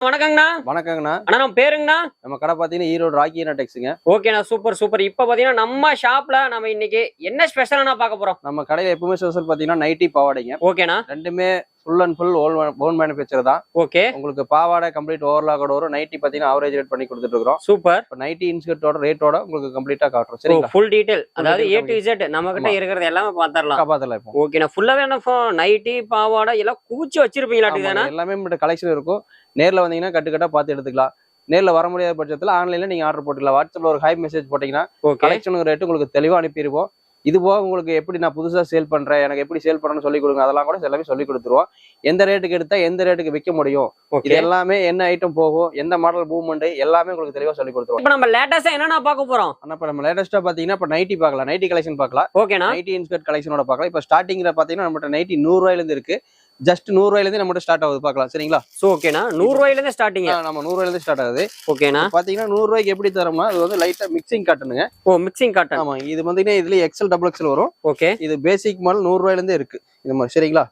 வணக்கங்கண்ணா. வணக்கங்கண்ணா. அண்ணா நம்ம பேருங்கண்ணா. நம்ம கடை பார்த்தீங்கன்னா ஈரோடு ராக்கி டெக்ஸுங்க. ஓகேண்ணா சூப்பர் சூப்பர் இப்போ பார்த்தீங்கன்னா நம்ம ஷாப்ல நம்ம இன்னைக்கு என்ன ஸ்பெஷலாக பார்க்க போறோம்? நம்ம கடையில் எப்பவுமே ஸ்பெஷல் பார்த்தீங்கன்னா நைட்டி பாவாடைங்க. ஓகேண்ணா ரெண்டுமே full and full all own manufacture தான். ஓகே உங்களுக்கு பாவாடை கம்ப்ளீட் ஓவர்லாக்கோட வரும் நைட்டி பார்த்தீங்கன்னா அவரேஜ் ரேட் பண்ணி கொடுத்துட்டு இருக்கிறோம் சூப்பர் இப்போ நைட்டி இன்ஸ்கர்ட்டோட ரேட்டோட உங்களுக்கு கம்ப்ளீட்டாக காட்டுறோம். சரிங்களா? ஃபுல் டீடைல் அதாவது ஏ டு இசட் நம்ம கிட்ட. இருக்கிறது எல்லாமே பார்த்துடலாம். காப்பாத்தல இப்போ. ஓகேண்ணா ஃபுல்லாவே என்ன நைட்டி பாவாடை எல்லாம் குவிச்சு வச்சிருப்பீங்களாட்டுதானே ஆமாங்க, எல்லாமே நம்மகிட்ட கலெக்ஷன் இருக்கும். நேர்ல வந்தீங்கன்னா கட்டு கட்டா பார்த்து எடுத்துக்கலாம். நேர்ல வர முடியாத பட்சத்துல ஆன்லைன்ல நீங்க ஆர்டர் போட்டுக்கலாம். வாட்ஸ்அப்ல ஒரு ஹை மெசேஜ் போட்டீங்கன்னா ஓகே கலெக்ஷன் ரேட் உங்களுக்கு தெளிவா அனுப்பிடுவோம் இது போக உங்களுக்கு எப்படி நான் புதுசா சேல் பண்றேன் எனக்கு எப்படி சேல் பண்ணணும்னு சொல்லி கொடுங்க அதெல்லாம் கூட எல்லாமே சொல்லி கொடுத்துருவோம் எந்த ரேட்டுக்கு எடுத்தா எந்த ரேட்டுக்கு விற்க முடியும்? இது எல்லாமே என்ன ஐட்டம் போகும் எந்த மாடல் மூவ்மெண்ட் எல்லாமே உங்களுக்கு தெளிவா சொல்லி கொடுத்துருவோம். இப்போ நம்ம லேட்டஸ்டா என்னென்ன பார்க்க போறோம்? ஆனா இப்ப நம்ம லேட்டஸ்டா பாத்தீங்கன்னா இப்ப நைட்டி பார்க்கலாம். நைட்டி கலெக்ஷன் பார்க்கலாம். ஓகேண்ணா நைட்டி இன்ஸ்கர்ட் கலெக்ஷனோட பார்க்கலாம். இப்ப ஸ்டார்டிங்ல பாத்தீங்கன்னா நம்மகிட்ட நைட்டி நூறு ரூபாயில இருந்து இருக்கு. ஜஸ்ட் நூறு ரூபாயில இருந்து நம்மகிட்ட ஸ்டார்ட் ஆகுது பார்க்கலாம். சரிங்களா? ஸோ ஓகேண்ணா நூறு ரூபாயில இருந்து ஸ்டார்டிங் நம்ம நூறு ரூபாயில இருந்து ஸ்டார்ட் ஆகுது ஓகேண்ணா பாத்தீங்கன்னா நூறு ரூபாய்க்கு எப்படி தரோம்னா அது வந்து லைட்டா மிக்சிங் காட்டணுங்க ஓ மிக்சிங் காட்டன் ஆமா இது பாத்தீங்கன்னா இதுல எக்ஸல் டபுள் எக்ஸல் வரும். ஓகே இது பேசிக் மாடல் நூறு ரூபாயில இருந்தே இருக்கு. இது மாதிரி சரிங்களா?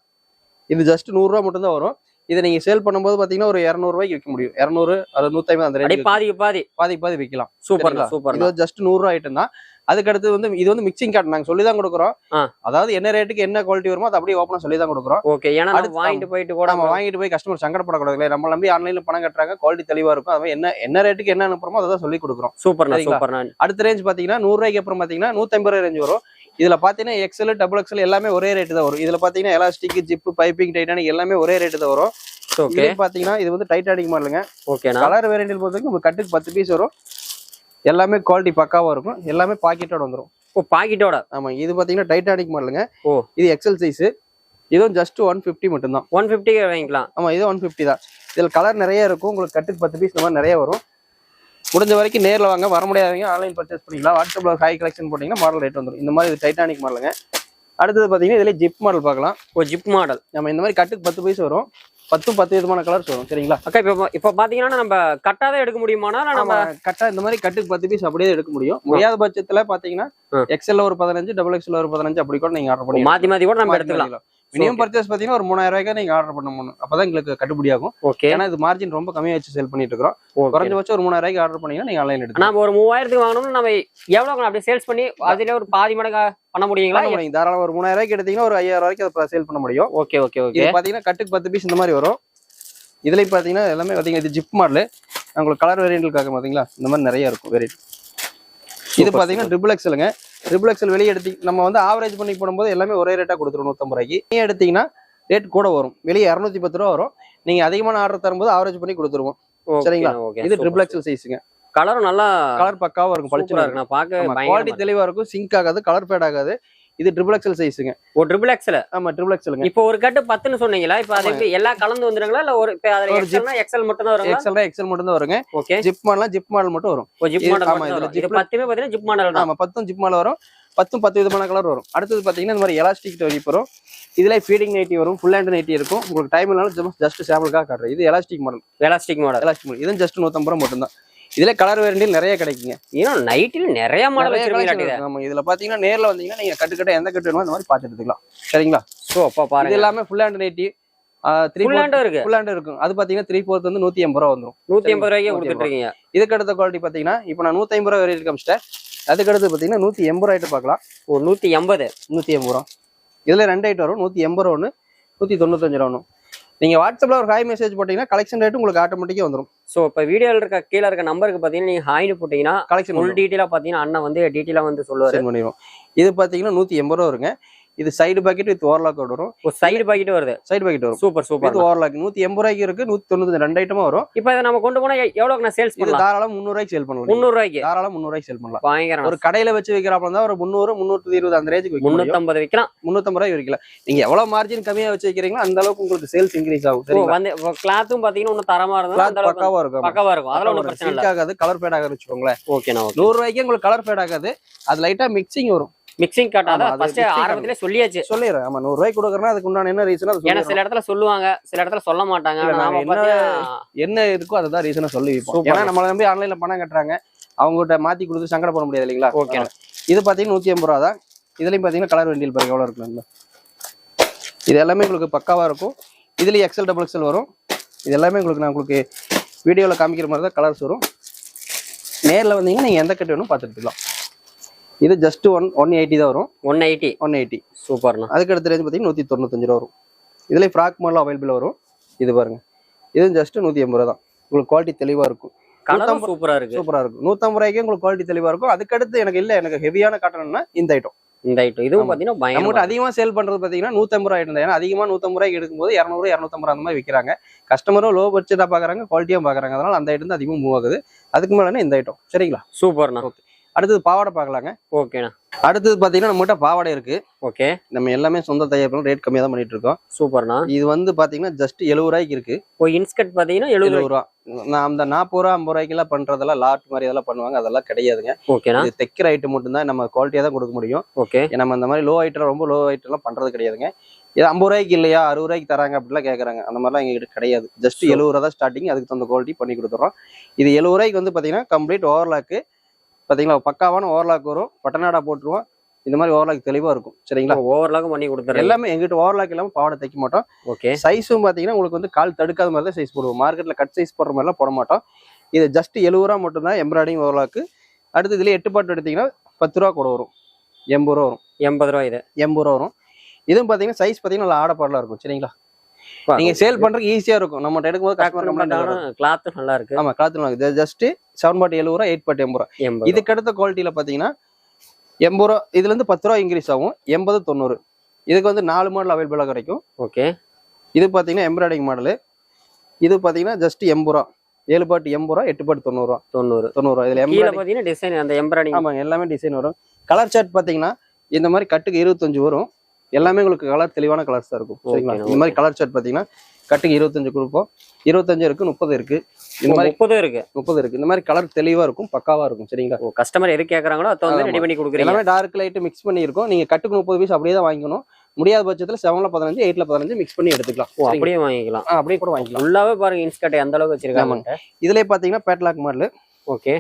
இது ஜஸ்ட் நூறு ரூபா மட்டும் தான் வரும். இதை நீங்க சேல் பண்ணும்போது பாத்தீங்கன்னா ஒரு இரநூறு ரூபாய்க்கு விற்க முடியும். இரநூறு அது நூத்தி ஐம்பது அந்த பாதிக்கு பாதி பாதி. பாதி விற்கலாம்? சூப்பர்ண்ணா இது ஜஸ்ட் நூறு ரூபா ஐட்டம் தான். அதுக்கு அடுத்து வந்து இது வந்து மிக்சிங் கார்டு நாங்க சொல்லி தான் கொடுக்குறோம். அதாவது என்ன ரேட்டுக்கு என்ன குவாலிட்டி வருமோ அதை அப்படியே ஓப்பனா சொல்லி தான் கொடுக்குறோம். ஓகே ஏன்னா வாங்கிட்டு போயிட்டு கூட நம்ம வாங்கிட்டு போய் கஸ்டமர் சங்கடப்படக்கூடாது இல்லையா? நம்ம நம்பி ஆன்லைன்ல பணம் கட்டுறாங்க குவாலிட்டி தெளிவா இருக்கும். அது என்ன என்ன ரேட்டுக்கு என்ன அனுப்புறோமோ அதை தான் சொல்லி கொடுக்குறோம். சரிங்களா? சூப்பர்ண்ணா அடுத்த ரேஞ்ச் பாத்தீங்கன்னா நூறு ரூபாய்க்கு அப்புறம் பாத்தீங்கன்னா நூத்தம்பது ரூபாய் ரேஞ்ச் வரும். இதுல பாத்தீங்கன்னா எக்ஸல் டபுள் எக்ஸல் எல்லாமே ஒரே ரேட்டு தான் வரும். இதுல பாத்தீங்கன்னா எலாஸ்டிக் ஜிப் பைப்பிங் டைட்டானிக் எல்லாமே ஒரே ரேட்டு தான் வரும். ஓகே பாத்தீங்கன்னா இது வந்து டைட்டானிக் மாடலுங்க ஓகேண்ணா கலர் வேரியண்டில் பொறுத்தவரைக்கும் உங்களுக்கு கட்டுக்கு பத்து பீஸ் வரும். எல்லாமே குவாலிட்டி பக்காவா இருக்கும். எல்லாமே பாக்கெட்டோட வந்துரும். ஓ பாக்கெட்டோட ஆமா இது பாத்தீங்கன்னா டைட்டானிக் மாடலுங்க ஓ. இது எக்ஸல் சைஸ் இதுவும் ஜஸ்ட் ஒன் ஃபிஃப்டி மட்டும்தான். ஒன் ஃபிஃப்டிக்கு வாங்கிக்கலாம். ஆமா இது ஒன் ஃபிஃப்டி தான். இதுல கலர் நிறைய இருக்கும். உங்களுக்கு கட்டுக்கு பத்து பீஸ் இந்த மாதிரி நிறைய வரும். முடிஞ்ச வரைக்கும் நேர்ல வாங்க. வர முடியாதவங்க ஆன்லைன் பர்ச்சேஸ் பண்ணிக்கலாம். வாட்ஸ்அப்ல ஹை கலெக்ஷன் போட்டீங்கன்னா மாடல் ரேட் வந்துடும் இந்த மாதிரி இது டைட்டானிக் மாடலுங்க அடுத்தது பாத்தீங்கன்னா இதுல ஜிப் மாடல் பார்க்கலாம். ஓ ஜிப் மாடல் நம்ம இந்த மாதிரி கட்டுக்கு பத்து பீஸ் வரும். பத்தும் பத்து விதமான கலர்ஸ் வரும் சரிங்களா? அக்கா இப்போ இப்போ பாத்தீங்கன்னா நம்ம கட்டாதான் எடுக்க முடியுமானா நம்ம நம்ம கட்டா இந்த மாதிரி கட்டுக்கு பத்து பீஸ் அப்படியே எடுக்க முடியும். முடியாத பட்சத்துல பாத்தீங்கன்னா ஆ. எக்ஸ்எல்ல ஒரு பதினஞ்சு டபுள் எக்ஸ்எல் ஒரு பதினஞ்சு அப்படி கூட நீங்க ஆர்டர் பண்ணி மாத்தி மாத்தி கூட நம்ம எடுத்துக்கலாம். மினிமம் பர்ச்சேஸ் பாத்தீங்கன்னா ஒரு மூணாயிரம் ரூபாய்க்கு நீங்க ஆர்டர் பண்ண முடியும். அப்பதான் எங்களுக்கு கட்டுப்படி ஆகும் ஓகே ஏன்னா இது மார்ஜின் ரொம்ப கம்மியா வச்சு சேல் பண்ணிட்டு இருக்கோம் குறைஞ்சபட்சம் ஒரு மூணாயிரம் ரூபாய்க்கு ஆர்டர் பண்ணீங்கன்னா நீங்க ஆன்லைன் எடுத்து நம்ம ஒரு மூவாயிரத்துக்கு வாங்கணும்னு நம்ம எவ்வளவு அப்படியே சேல்ஸ் பண்ணி அதுல ஒரு பாதி மடங்கா பண்ண முடியுங்களா? முடியும். தாராளம் ஒரு மூணாயிரம் ரூபாய்க்கு எடுத்தீங்கன்னா ஒரு ஐயாயிரம் ரூபாய்க்கு அதை சேல் பண்ண முடியும். ஓகே ஓகே ஓகே பாத்தீங்கன்னா கட்டுக்கு பத்து பீஸ் இந்த மாதிரி வரும். இதுல பாத்தீங்கன்னா எல்லாமே பாத்தீங்கன்னா இது ஜிப் மாடல். உங்களுக்கு கலர் வேரியன்ட்காக பாத்தீங்களா இந்த மாதிரி நிறைய இருக்கும் வேரியன்ட் இது பாத்தீங்கன்னா ட்ரிபிள் எக்ஸலுங்க ட்ரிபிள் எக்ஸல் வெளியே எடுத்தி நம்ம வந்து ஆவரேஜ் பண்ணி போடும்போது எல்லாமே ஒரே ரேட்டா கொடுத்துரும் நூத்தம்பது ரூபாய்க்கு. நீங்க எடுத்தீங்கன்னா ரேட் கூட வரும். வெளியே இரநூத்தி பத்து ரூபா வரும். நீங்க அதிகமான ஆர்டர் தரும்போது ஆவரேஜ் பண்ணி கொடுத்துருவோம். சரிங்களா? இது ட்ரிபிள் எக்ஸல் சைஸுங்க கலரும் நல்லா கலர் பக்காவா இருக்கும் சூப்பரா பளிச்சுன்னு. இருக்கு நான் பார்க்க குவாலிட்டி தெளிவா இருக்கும் சிங்க் ஆகாது கலர் ஃபேட் ஆகாது. இது ட்ரிபிள் எக்ஸல் சைஸுங்க. ஒரு ட்ரிபிள் எக்ஸ்ல ஆமா ட்ரிபிள் எக்ஸலுங்க இப்போ ஒரு கட்டு பத்துன்னு சொன்னீங்களா? இப்போ அது எப்படி எல்லாம் கலந்து வந்துருங்களா? இல்ல ஒரு இப்போ அதுல எக்ஸல்னா எக்ஸல் மட்டும் தான் வருங்களா? எக்ஸல் எக்ஸல் மட்டும் தான் வருங்க. ஓகே. ஜிப் மாடலாம் ஜிப் மாடல் மட்டும் வரும். ஓ ஜிப் மாடல் ஆமா, மட்டும் இதுல வரும். இது ஜிப்ல- பத்துமே பாத்தீங்கன்னா ஜிப் மாடல் தான். ஆமா பத்தும் ஜிப் மாடல் வரும். பத்தும் பத்து விதமான கலர் வரும். அடுத்தது பாத்தீங்கன்னா இந்த மாதிரி எலாஸ்டிக் டோரிப் வரும் இதுல ஃபீடிங் நைட்டி வரும். ஃபுல் ஹேண்ட் நைட்டி இருக்கும். உங்களுக்கு டைம் இல்லைனாலும் ஜஸ்ட் சாம்பிளுக்காக காட்டுறேன். இது elastic model elastic model elastic model இதுவும் ஜஸ்ட் நூத்தம்பது ரூபா மட்டும்தான். இதுல கலர் வேரியண்டில் நிறைய கிடைக்குங்க. இன்னும் நைட்டில் நிறைய மாடல். ஆமா இதுல பாத்தீங்கன்னா நேர்ல வந்தீங்கன்னா நீங்க கட்டு கட்ட எந்த கட்டு வேணுமோ அந்த மாதிரி பாத்து எடுத்துக்கலாம். சரிங்களா? சோ அப்பா இது பாருங்க எல்லாமே ஃபுல் ஹேண்ட் நைட்டி இருக்கும். அது பாத்தீங்கன்னா த்ரீ ஃபோர்த் வந்து நூத்தி எண்பது ரூபா வந்துரும். நூத்தி எண்பது ரூபாய்க்கு கொடுத்துட்டு இருக்கீங்க இதுக்கு அடுத்த குவாலிட்டி பாத்தீங்கன்னா இப்போ நான் நூத்தி ஐம்பது ரூபா வெரைட்டி காமிச்சிட்டேன். அதுக்கு அடுத்து பாத்தீங்கன்னா நூத்தி எண்பது ரூபாய்ட்டு பார்க்கலாம். ஒரு நூத்தி எண்பது. நூத்தி எண்பது ரூபா. இதுல ரெண்டு ஐட்டம் வரும். நூத்தி எண்பது ரூபா ஒன்று நூத்தி தொண்ணூத்தஞ்சு ரூபா ஒன்று நீங்க வாட்ஸ்அப்ல ஒரு ஹாய் மெசேஜ் போட்டீங்கன்னா கலெக்ஷன் ரேட் உங்களுக்கு ஆட்டோமேட்டிக்கா வந்துரும். சோ இப்போ வீடியோல இருக்க கீழ இருக்க நம்பருக்கு பாத்தீங்கன்னா நீங்க ஹாய்னு போட்டீங்கன்னா கலெக்ஷன் ஃபுல் டீட்டெயிலா பாத்தீங்கன்னா அண்ணன் வந்து டீட்டெயிலா வந்து சொல்லுவாரு. பண்ணிடுவோம். இது பாத்தீங்கன்னா நூத்தி எண்பது ரூபா வருங்க. இது சைடு பாக்கெட் வித் ஓவர்லாக் வரும். ஒரு சைடு பாக்கெட் வருது. சைடு பாக்கெட் வரும். சூப்பர் சூப்பர் வித் ஓவர்லாக் நூத்தி எண்பது ரூபாய்க்கு இருக்கு நூத்தி தொண்ணூத்தி ரெண்டு ஐட்டமா வரும். இப்போ இதை நம்ம கொண்டு போனா எ- எவ்வளவுக்கு நான் சேல்ஸ் இது பண்ணலாம்? தாராளம் முந்நூறு ரூபாய்க்கு சேல் பண்ணலாம். முந்நூறு ரூபாய்க்கு? தாராளம் முந்நூறு ரூபாய்க்கு சேல் பண்ணலாம். பயங்கரம். ஒரு கடையில வச்சு வைக்கிறாப்ப தான் ஒரு முந்நூறு முந்நூத்தி இருபது அந்த ரேஞ்சுக்கு முடியும். முன்னூத்தம்பது விற்கலாம் முந்நூத்தம்பது ரூபாய் விற்கலாம். நீங்க எவ்வளவு மார்ஜின் கம்மியா வச்சு வைக்கிறீங்களோ அந்த அளவுக்கு உங்களுக்கு சேல்ஸ் இன்க்ரீஸ் ஆகும். வந்து கிளாத்தும் பாத்தீங்கன்னா இன்னும் தரமா இருந்தா கிளாத் அந்த அளவுக்கு பக்காவா இருக்கும். பக்கவா இருக்கும். அதெல்லாம் ஒன்றும் பிரச்சனை ஆகாது கலர் ஃபேட் ஆகாது வச்சுக்கோங்களேன். ஓகே நூறு ரூபாய்க்கு உங்களுக்கு கலர் ஃபேட் ஆகாது. அது லைட்டா மிக்சிங் வரும். மிக்சிங் காட்டாத ஃபர்ஸ்ட் ஆரம்பத்திலே சொல்லியாச்சு. சொல்லிடுறேன். ஆமா நூறு ரூபாய்க்கு கொடுக்குறேன்னா அதுக்கு உண்டான என்ன ரீசன் ஏன்னா. சில இடத்துல சொல்லுவாங்க சில இடத்துல சொல்ல மாட்டாங்க. நாம என்ன- இருக்கோ அதுதான் ரீசனா சொல்லி வைப்போம். ஏன்னா நம்மள நம்பி ஆன்லைன்ல பணம் கட்டுறாங்க. அவங்ககிட்ட மாத்தி கொடுத்து சங்கடப்பட முடியாது இல்லைங்களா? Okay. இது பாத்தீங்கன்னா நூத்தி எண்பது ரூபா தான். இதுலயும் பாத்தீங்கன்னா கலர் வெண்டியல் பாருங்க எவ்வளவு இருக்கு இது எல்லாமே உங்களுக்கு பக்காவா இருக்கும். இதுலயும் எக்ஸல் டபுள் எக்ஸல் வரும். இது எல்லாமே உங்களுக்கு நான் உங்களுக்கு வீடியோவில் காமிக்கிற மாதிரி தான் கலர்ஸ் வரும். நேரில் வந்தீங்கன்னா நீங்கள் எந்த கட்டு வேணும் பார்த்து எடுத்துக்கலாம் இது ஜஸ்ட் ஒன் ஒன் எயிட்டி தான் வரும். ஒன் எயிட்டி ஒன் எயிட்டி சூப்பர்ண்ணா. அதுக்கு அடுத்த ரேஞ்ச் பார்த்தீங்கன்னா நூற்றி தொண்ணூத்தஞ்சு ரூபா வரும். இதுலேயே ஃப்ராக் மாடல் அவைலபிள் வரும். இது பாருங்க. இது ஜஸ்ட் நூற்றி எண்பது ரூபா தான். உங்களுக்கு குவாலிட்டி தெளிவாக இருக்கும். சூப்பரா இருக்கு. சூப்பராக இருக்கும். நூற்றம்பது ரூபாய்க்கு உங்களுக்கு குவாலிட்டி தெளிவாக இருக்கும். அதுக்கடுத்து எனக்கு இல்லை எனக்கு ஹெவியான காட்டணும்னா இந்த ஐட்டம் இந்த ஐட்டம் இதுவும். பாத்தீங்கன்னா பயங்கரமா நம்மகிட்ட அதிகமாக சேல் பண்ணுறது பார்த்தீங்கன்னா நூற்றம்பது ரூபாய் இருந்தா ஏன்னா அதிகமாக நூற்றம்பது ரூபாய்க்கு எடுக்கும்போது இரநூறு இரநூத்தம்பது அந்த மாதிரி விற்கிறாங்க கஸ்டமரும் லோ பட்ஜெட்டாக பார்க்குறாங்க குவாலிட்டியாக பார்க்குறாங்க அதனால அந்த ஐட்டம் தான் அதிகமாக மூவ் ஆகுது. அதுக்கு மேலே இந்த ஐட்டம் சரிங்களா? சூப்பர்ண்ணா. அடுத்தது பாவாடை பார்க்கலாங்க. ஓகேண்ணா அடுத்தது பார்த்தீங்கன்னா நம்மகிட்ட பாவாடை இருக்கு. ஓகே நம்ம எல்லாமே சொந்த தயாரிப்பு ரேட் கம்மியாக தான் பண்ணிட்டு இருக்கோம் சூப்பர்ண்ணா. இது வந்து பார்த்தீங்கன்னா ஜஸ்ட் எழுபது ரூபாய்க்கு இருக்கு. இப்போ இன்ஸ்கர்ட் பாத்தீங்கன்னா எழுபது ரூபா. நான் அந்த நாற்பது ரூபா ஐம்பது ரூபாய்க்கெல்லாம் பண்றதெல்லாம் லாட் மாதிரி இதெல்லாம் பண்ணுவாங்க. அதெல்லாம் கிடையாதுங்க. ஓகேண்ணா இது தைக்கிற ஐட்டம் மட்டும்தான் நம்ம குவாலிட்டியாக தான் கொடுக்க முடியும். ஓகே நம்ம அந்த மாதிரி லோ ஐட்டம் ரொம்ப லோ ஐட்டம்லாம் பண்றது கிடையாதுங்க. இது ஐம்பது ரூபாய்க்கு இல்லையா? அறுபது ரூபாய்க்கு தராங்க அப்படிலாம் கேட்குறாங்க அந்த மாதிரிலாம் எங்ககிட்ட கிடையாது. ஜஸ்ட். எழுபது ரூபா தான் ஸ்டார்டிங் அதுக்கு தகுந்த குவாலிட்டி பண்ணி கொடுத்துறோம் இது எழுபது ரூபாய்க்கு வந்து பார்த்தீங்கன்னா கம்ப்ளீட் ஓவர்லாக்கு பார்த்தீங்களா பக்காவான ஓவர்லாக் வரும். பட்டநாடா போட்டுருவோம். இந்த மாதிரி ஓவர்லாக் தெளிவாக இருக்கும். சரிங்களா? ஓவர்லாக்கும் பண்ணி கொடுத்துறேன் எல்லாமே எங்கிட்ட ஓவர்லாக் இல்லாமல் பாவாடை தைக்க மாட்டோம். ஓகே. சைஸும் பார்த்தீங்கன்னா உங்களுக்கு வந்து கால் தடுக்காத மாதிரி தான் சைஸ் போடுவோம். மார்க்கெட்டில் கட் சைஸ் போடுற மாதிரிலாம் போட மாட்டோம். இது ஜஸ்ட் எழுபது ரூபா மட்டும்தான் எம்ப்ராய்டிங் ஓவர்லாக்கு அடுத்து இதுல எட்டு பாட்டு எடுத்தீங்கன்னா பத்து ரூபா கூட வரும். எண்பது ரூபா வரும். எண்பது ரூபா இது. எண்பது ரூபா வரும். இதுவும் பார்த்தீங்கன்னா சைஸ் பார்த்தீங்கன்னா நல்லா ஆடப்பாடலாம் இருக்கும். சரிங்களா? நீங்க சேல் பண்றதுக்கு ஈஸியா இருக்கும். நம்ம எடுக்கும்போது கஸ்டமர் கம்ப்ளைண்ட் கிளாத் நல்லா இருக்கு. ஆமா கிளாத் ஜஸ்ட் செவன் பாட்டு எழுபது ரூபா எயிட் பாட்டு எண்பது ரூபா இதுக்கு அடுத்த குவாலிட்டியில பாத்தீங்கன்னா எண்பது ரூபா இதுல இருந்து பத்து ரூபா இன்க்ரீஸ் ஆகும். எண்பது தொண்ணூறு. இதுக்கு வந்து நாலு மாடல் அவைலபிளாக கிடைக்கும். ஓகே இது பாத்தீங்கன்னா எம்ப்ராய்டிங் மாடலு இது பாத்தீங்கன்னா ஜஸ்ட் எண்பது ரூபா. ஏழு பாட்டு எண்பது ரூபா எட்டு பாட்டு தொண்ணூறு ரூபா. தொண்ணூறு. தொண்ணூறு இதுல எம்ப்ராய்டிங் பாத்தீங்கன்னா டிசைன் அந்த எம்ப்ராய்டிங் ஆமாங்க எல்லாமே டிசைன் வரும். கலர் சார்ட் பாத்தீங்கன்னா இந்த மாதிரி கட்டுக்கு இருபத்தஞ்சு வரும். எல்லாமே உங்களுக்கு கலர் தெளிவான கலர்ஸ் தான் இருக்கும். சரிங்களா? இந்த மாதிரி கலர் சார்ட் பாத்தீங்கன்னா கட்டுக்கு இருபத்தஞ்சு கொடுப்போம். இருபத்தஞ்சு இருக்கு முப்பது இருக்கு. இந்த மாதிரி முப்பது இருக்கு. முப்பது இருக்கு. இந்த மாதிரி கலர் தெளிவா இருக்கும் பக்காவா இருக்கும் சரிங்களா? கஸ்டமர் எது கேக்குறாங்களோ அதை வந்து. ரெடி பண்ணி கொடுக்குறீங்க. எல்லாமே டார்க் லைட் மிக்ஸ் பண்ணி இருக்கும் நீங்க கட்டுக்கு முப்பது பீஸ் அப்படியே தான் வாங்கிக்கணும். முடியாத பட்சத்துல செவன்ல பதினஞ்சு எயிட்ல பதினஞ்சு மிக்ஸ் பண்ணி எடுத்துக்கலாம். ஓ? அப்படியே வாங்கிக்கலாம். அப்படியே கூட வாங்கிக்கலாம். ஃபுல்லாவே பாருங்க இன்ஸ்கர்ட் எந்த அளவுக்கு வச்சிருக்காங்க இதுலயே பாத்தீங்கன்னா பேட்லாக் மாடல் ஓகே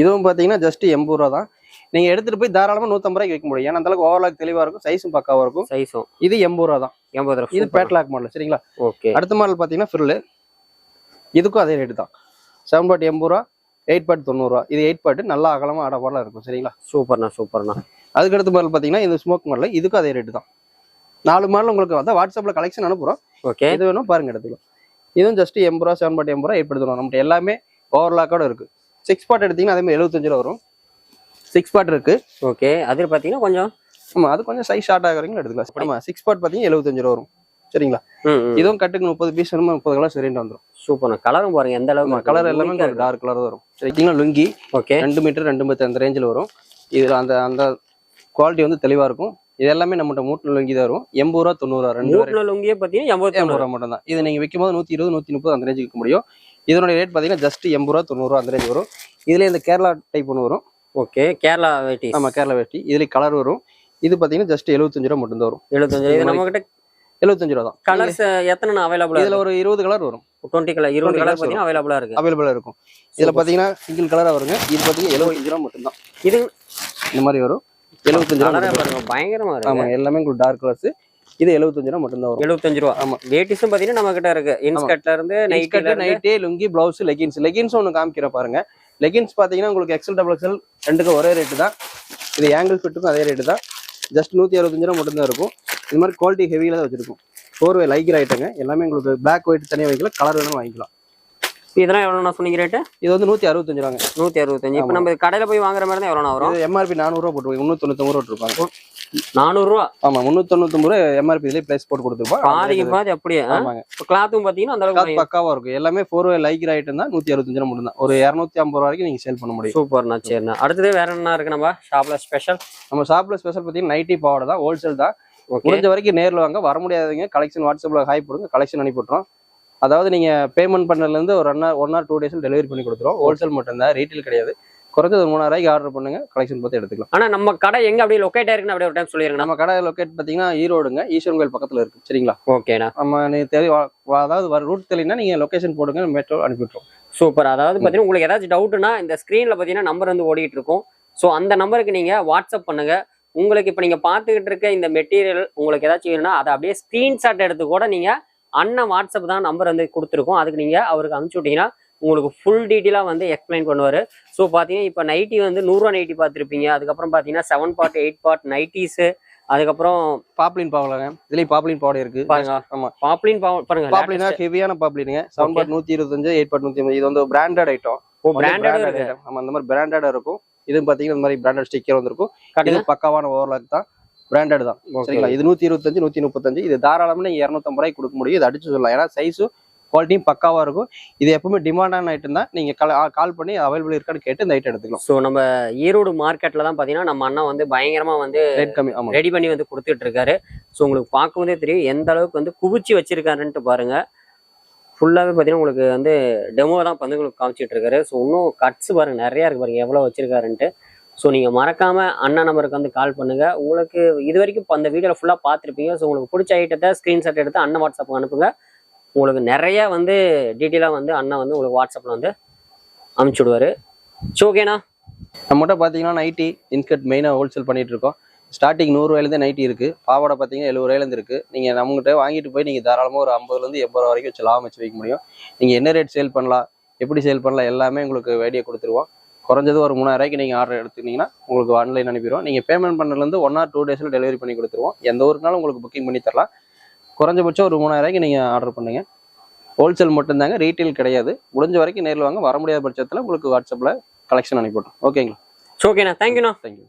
இதுவும் பாத்தீங்கன்னா ஜஸ்ட் எண்பது ரூபா தான் நீங்க எடுத்துட்டு போய் தாராளமா நூத்தம்பது ரூபாய்க்கு வைக்க முடியும். ஏன்னா அந்த அளவுக்கு ஓவர்லாக் தெளிவா இருக்கும் சைஸும் பக்காவா இருக்கும். சைஸும் இது எண்பது ரூபா தான். எண்பது இது ரூபா பேட்லாக் மாடல் சரிங்களா? ஓகே அடுத்த மாடல் பாத்தீங்கன்னா ஃபிரில் இதுக்கும் அதே ரேட்டு தான். செவன் பாட் எண்பது ரூபா எயிட் பாட் தொண்ணூறுரூவா இது எயிட் பாட்டு நல்லா அகலமா அடப்பாடலாம் இருக்கும் சரிங்களா? சூப்பர்ண்ணா சூப்பர்ண்ணா அதுக்கு அடுத்த மாடல் பாத்தீங்கன்னா இது ஸ்மோக் மாடல் இதுக்கும் அதே ரேட்டு தான். நாலு மாடல் உங்களுக்கு வந்து வாட்ஸ்அப்ல கலெக்ஷன் அனுப்புறோம். ஓகே எது வேணும் பாருங்க எடுத்துக்கலாம். இதுவும் ஜஸ்ட் எண்பது ரூபா செவன் பாட் எண்பது ரூபா எயிட் எடுத்துருவோம் நம்மகிட்ட எல்லாமே ஓவர்லாக்கோட இருக்கு. சிக்ஸ் பாட் எடுத்தீங்கன்னா அதே மாதிரி எழுபத்தஞ்சு ரூபா வரும். சிக்ஸ் பாட் இருக்கு. ஓகே. அதில் பாத்தீங்கன்னா கொஞ்சம் ஆமா அது கொஞ்சம் சைஸ் ஷார்ட் ஆகுறீங்களா எடுத்துக்கலாம். ஆமா சிக்ஸ் பாட் பாத்தீங்கன்னா எழுபத்தஞ்சு ரூபா வரும். சரிங்களா. இதுவும் கட்டுக்கு முப்பது பீஸ் வேணுமா முப்பது கலர் சரின்னு வந்துடும் சூப்பர்ண்ணா கலரும் பாருங்க எந்த அளவுக்கு கலர் எல்லாமே டார்க் கலர் வரும். சரிங்களா லுங்கி? ஓகே. ரெண்டு மீட்டர் ரெண்டு மீட்டர் அந்த ரேஞ்சில் வரும். இதுல அந்த அந்த குவாலிட்டி வந்து தெளிவா இருக்கும். இது எல்லாமே நம்மகிட்ட மூட்டு லுங்கி தான் வரும். எண்பது ரூபா தொண்ணூறு ரெண்டு மூட்டில் லுங்கியே பாத்தீங்கன்னா எண்பத்தி எண்பது ரூபா மட்டும் தான் இது நீங்க விற்கும் போது நூத்தி இருபது நூத்தி முப்பது அந்த ரேஞ்சுக்கு விற்க முடியும். இதனுடைய ரேட் பாத்தீங்கன்னா ஜஸ்ட் எண்பது ரூபா தொண்ணூறு ரூபா அந்த ரேஞ்ச் வரும். இதுல இந்த கேரளா டைப் ஒன்று வரும். ஓகே கேரளா வெயிட்டி ஆமா கேரளா வேஷ்டி இதுல கலர் வரும். இது பாத்தீங்கன்னா ஜஸ்ட் எழுபத்தஞ்சு ரூபா மட்டும் தான் வரும் எழுபத்தஞ்சு இது நம்ம கிட்ட எழுபத்தஞ்சு ரூபா தான். கலர்ஸ் எத்தனை அவைலபிளா இதுல ஒரு இருபது கலர் வரும். டுவெண்ட்டி கலர் இருபது 20 கலர் colours பாத்தீங்கன்னா அவைலபிளா இருக்கு. அவைலபிளா இருக்கும். இதுல பாத்தீங்கன்னா சிங்கிள் கலரா வருங்க. இது பாத்தீங்கன்னா எழுபத்தஞ்சு ரூபா மட்டும் தான் இது இந்த மாதிரி வரும். எழுபத்தஞ்சு ரூபா கலரே மட்டும் தான். பாருங்க பயங்கரமா ஆமா இருக்கு எல்லாமே உங்களுக்கு டார்க் கலர்ஸ் இது எழுபத்தஞ்சு ரூபா மட்டும் தான் வரும். எழுபத்தஞ்சு ரூபா. ஆமா. வேட்டிஸும் பாத்தீங்கன்னா நம்ம கிட்ட இருக்கு இன்ஸ்கர்ட்ல இருந்து இருந்து நைட்டே லுங்கி பிளவுஸ் லெகின்ஸ் லெகின்ஸ் ஒன்று காமிக்கிறேன் பாருங்க. லெகின்ஸ் பாத்தீங்கன்னா உங்களுக்கு எக்ஸல் டபுள் எக்ஸல் ரெண்டுக்கும் ஒரே ரேட்டு தான். இது ஆங்கிள் ஃபிட்டுக்கும் அதே ரேட்டு தான். ஜஸ்ட் நூத்தி அறுபத்தஞ்சு ரூபா மட்டும் தான் இருக்கும். இது மாதிரி குவாலிட்டி ஹெவியில தான் வச்சிருக்கும். ஃபோர் வே லைக்கர் ஐட்டங்க எல்லாமே உங்களுக்கு பிளாக் ஒயிட் தனியாக வாங்கிக்கலாம் கலர் வேணும் வாங்கிக்கலாம். இதெல்லாம் எவ்வளோண்ணா சொன்னீங்க ரேட்டு இது வந்து நூத்தி அறுபத்தஞ்சு ரூபாங்க. நூத்தி அறுபத்தஞ்சு இப்போ நம்ம கடையில போய் வாங்குற மாதிரி தான் எவ்வளோண்ணா வரும்? எம்ஆர்பி நானூறுரூவா போட்டுருவாங்க முந்நூற்றி தொண்ணூத்தொம்பது ரூபா இருப்பாங்க நானூறுரூவா ஆமா முந்நூற்றி தொண்ணூத்தொம்பது ரூபா எம்ஆர்பி இதுலேயே ப்ரைஸ் போட்டு கொடுத்துருப்போம் பாதிக்கு பாதி அப்படியே ஆமாங்க. இப்போ கிளாத்தும் பாத்தீங்கன்னா அந்த அளவுக்கு பக்காவா இருக்கும். எல்லாமே ஃபோர் வே லைக்கர் ஐட்டம் தான் நூற்றி அறுபத்தஞ்சு ரூபா மட்டும் தான் ஒரு இரநூத்தி ஐம்பது ரூபா வரைக்கும் நீங்க சேல் பண்ண முடியும். சூப்பர்ண்ணா சரிண்ணா அடுத்தது வேற என்ன இருக்கு நம்ம? ஷாப்ல ஸ்பெஷல் நம்ம ஷாப்ல ஸ்பெஷல் பார்த்தீங்கன்னா நைட்டி பாவாடை தான் ஹோல்சேல் தான். முடிஞ்ச வரைக்கும் நேர்ல வாங்க. வர முடியாதவங்க கலெக்ஷன் வாட்ஸ்அப்ல ஹாய் போடுங்க. கலெக்ஷன் அனுப்பி விட்றோம் அதாவது நீங்க பேமெண்ட் பண்ணதுல இருந்து ஒரு ஒன் ஒன் ஆர் டூ டேஸ்ல டெலிவரி பண்ணி கொடுத்துருவோம். ஹோல்சேல் மட்டும் தான் ரீட்டைல் கிடையாது. குறைஞ்சது ஒரு மூணாயிரம் ஆர்டர் பண்ணுங்க. கலெக்ஷன் பார்த்து எடுத்துக்கலாம். ஆனா நம்ம கடை எங்க அப்படியே லொக்கேட் ஆயிருக்குன்னு அப்படியே ஒரு டைம் சொல்லிருங்கண்ணா. நம்ம கடை லொக்கேட் பார்த்தீங்கன்னா ஈரோடுங்க. ஈஸ்வரன் கோயில் பக்கத்துல இருக்கு. சரிங்களா? ஓகேண்ணா. நம்ம நீ தெரி வா- அதாவது வர ரூட் தெரியலனா நீங்க லொகேஷன் போடுங்க மெட்ரோ அனுப்பி விட்றோம் சூப்பர். அதாவது பாத்தீங்கன்னா உங்களுக்கு ஏதாச்சும் டவுட்னா இந்த ஸ்க்ரீன்ல பாத்தீங்கன்னா நம்பர் வந்து ஓடிட்டு இருக்கும். ஸோ அந்த நம்பருக்கு நீங்க வாட்ஸ்அப் பண்ணுங்க. உங்களுக்கு இப்போ நீங்க பார்த்துக்கிட்டு இருக்க இந்த மெட்டீரியல் உங்களுக்கு ஏதாச்சும் வேணும்னா அதை அப்படியே ஸ்கிரீன்ஷாட் எடுத்து கூட நீங்க அண்ணன் வாட்ஸ்அப் தான் நம்பர் வந்து கொடுத்துருக்கோம். அதுக்கு நீங்கள் அவருக்கு அனுப்பிச்சு விட்டீங்கன்னா உங்களுக்கு ஃபுல் டீட்டெயிலாக வந்து எக்ஸ்பிளைன் பண்ணுவார். ஸோ பார்த்தீங்கன்னா இப்போ நைட்டி வந்து நூறுரூவா நைட்டி பார்த்துருப்பீங்க அதுக்கப்புறம் பார்த்தீங்கன்னா seven part eight part nighties அதுக்கப்புறம் பாப்ளின் பாவலாங்க இதுலயும் பாப்ளின் பாவடை இருக்கு. பாருங்க. ஆமா. பாப்ளின் பா- பாருங்க பாப்ளினா ஹெவியான பாப்ளினுங்க செவன் பார்ட் நூத்தி இருபத்தஞ்சு எயிட் பார்ட் நூத்தி இது வந்து பிராண்டட் ஐட்டம் ஓ பிராண்டட் இருக்கு. ஆமா இந்த மாதிரி பிராண்டடா இருக்கும். இது பாத்தீங்கன்னா இந்த மாதிரி பிராண்டட் ஸ்டிக்கர் வந்திருக்கும். இது பக்காவான ஓவர்லாக் தான். பிராண்டட் தான். சரிங்களா? இது நூத்தி இருபத்தஞ்சு நூத்தி முப்பத்தஞ்சு. இது தாராளமா நீங்க இரநூத்தம்பது ரூபாய்க்கு கொடுக்க முடியும். இது அடிச்சு சொல்லலாம். ஏன்னா சைஸும் குவாலிட்டியும் பக்காவா இருக்கும். இது எப்பவுமே டிமாண்டான ஐட்டம் தான். நீங்க கால் பண்ணி அவைலபிள் இருக்கான்னு கேட்டு இந்த ஐட்டம் எடுத்துக்கலாம். ஸோ நம்ம ஈரோடு மார்க்கெட்டில் தான் பார்த்தீங்கன்னா நம்ம அண்ணா வந்து பயங்கரமா வந்து ரேட் கம்மி ஆமா. ரெடி பண்ணி வந்து கொடுத்துட்டு இருக்காரு ஸோ உங்களுக்கு பார்க்கும்போதே தெரியும் எந்த அளவுக்கு வந்து குவிச்சு வச்சிருக்காருன்ட்டு பாருங்க. ஃபுல்லாகவே பார்த்தீங்கன்னா உங்களுக்கு வந்து டெமோ தான் வந்து உங்களுக்கு காமிச்சிட்டு இருக்காரு ஸோ இன்னும் கட்ஸ் பாருங்க நிறையா இருக்கு பாருங்க எவ்வளோ வச்சிருக்காருன்ட்டு. ஸோ நீங்கள் மறக்காம அண்ணா நம்பருக்கு வந்து கால் பண்ணுங்க. உங்களுக்கு இது வரைக்கும் அந்த வீடியோவில் ஃபுல்லாக பார்த்துருப்பீங்க. ஸோ உங்களுக்கு பிடிச்ச ஐட்டத்தை ஸ்க்ரீன்ஷாட் எடுத்து அண்ணன் வாட்ஸ்அப்புக்கு அனுப்புங்க. உங்களுக்கு நிறைய வந்து டீட்டெயிலாக வந்து அண்ணன் வந்து உங்களுக்கு வாட்ஸ்அப்பில் வந்து அனுப்பிச்சி விடுவார். ஸோ ஓகேண்ணா நம்மகிட்ட பார்த்தீங்கன்னா நைட்டி இன்கட் மெயினாக ஹோல்சேல் பண்ணிட்டு இருக்கோம். ஸ்டார்டிங் நூறுரூவாயிலேருந்து நைட்டி இருக்குது பாவாடை பார்த்தீங்கன்னா எழுபது ரூபாயிலேருந்து நீங்கள் நம்மகிட்ட வாங்கிட்டு போய் நீங்கள் தாராளமாக ஒரு ஐம்பதுலேருந்து எண்பது ரூபா வரைக்கும் வச்சு லாபம் வச்சு வைக்க முடியும். நீங்கள் என்ன ரேட் சேல் பண்ணலாம் எப்படி சேல் பண்ணலாம் எல்லாமே உங்களுக்கு ஐடியா கொடுத்துருவோம். குறைஞ்சது ஒரு மூணாயிரரூவாய்க்கு நீங்கள் ஆர்டர் எடுத்துக்கிட்டிங்கன்னா உங்களுக்கு ஆன்லைன் அனுப்பிடுவோம். நீங்கள் பேமெண்ட் பண்ணலேருந்து ஒன் ஆர் டூ டேஸில் டெலிவரி பண்ணி கொடுத்துருவோம். எந்த ஊருனாலும் உங்களுக்கு புக்கிங் பண்ணி தரலாம். குறைஞ்சபட்சம் ஒரு மூணாயிரம் ரூபாய்க்கு நீங்கள் ஆர்டர் பண்ணுங்க. ஹோல்சேல் மட்டும்தாங்க ரீட்டைல் கிடையாது. முடிஞ்ச வரைக்கும் நேரில் வாங்க. வர முடியாத பட்சத்தில் உங்களுக்கு வாட்ஸ்அப்பில் கலெக்ஷன் அனுப்பிவிட்டோம் ஓகேங்களா ஓகேண்ணா தேங்க்யூண்ணா தேங்க்யூ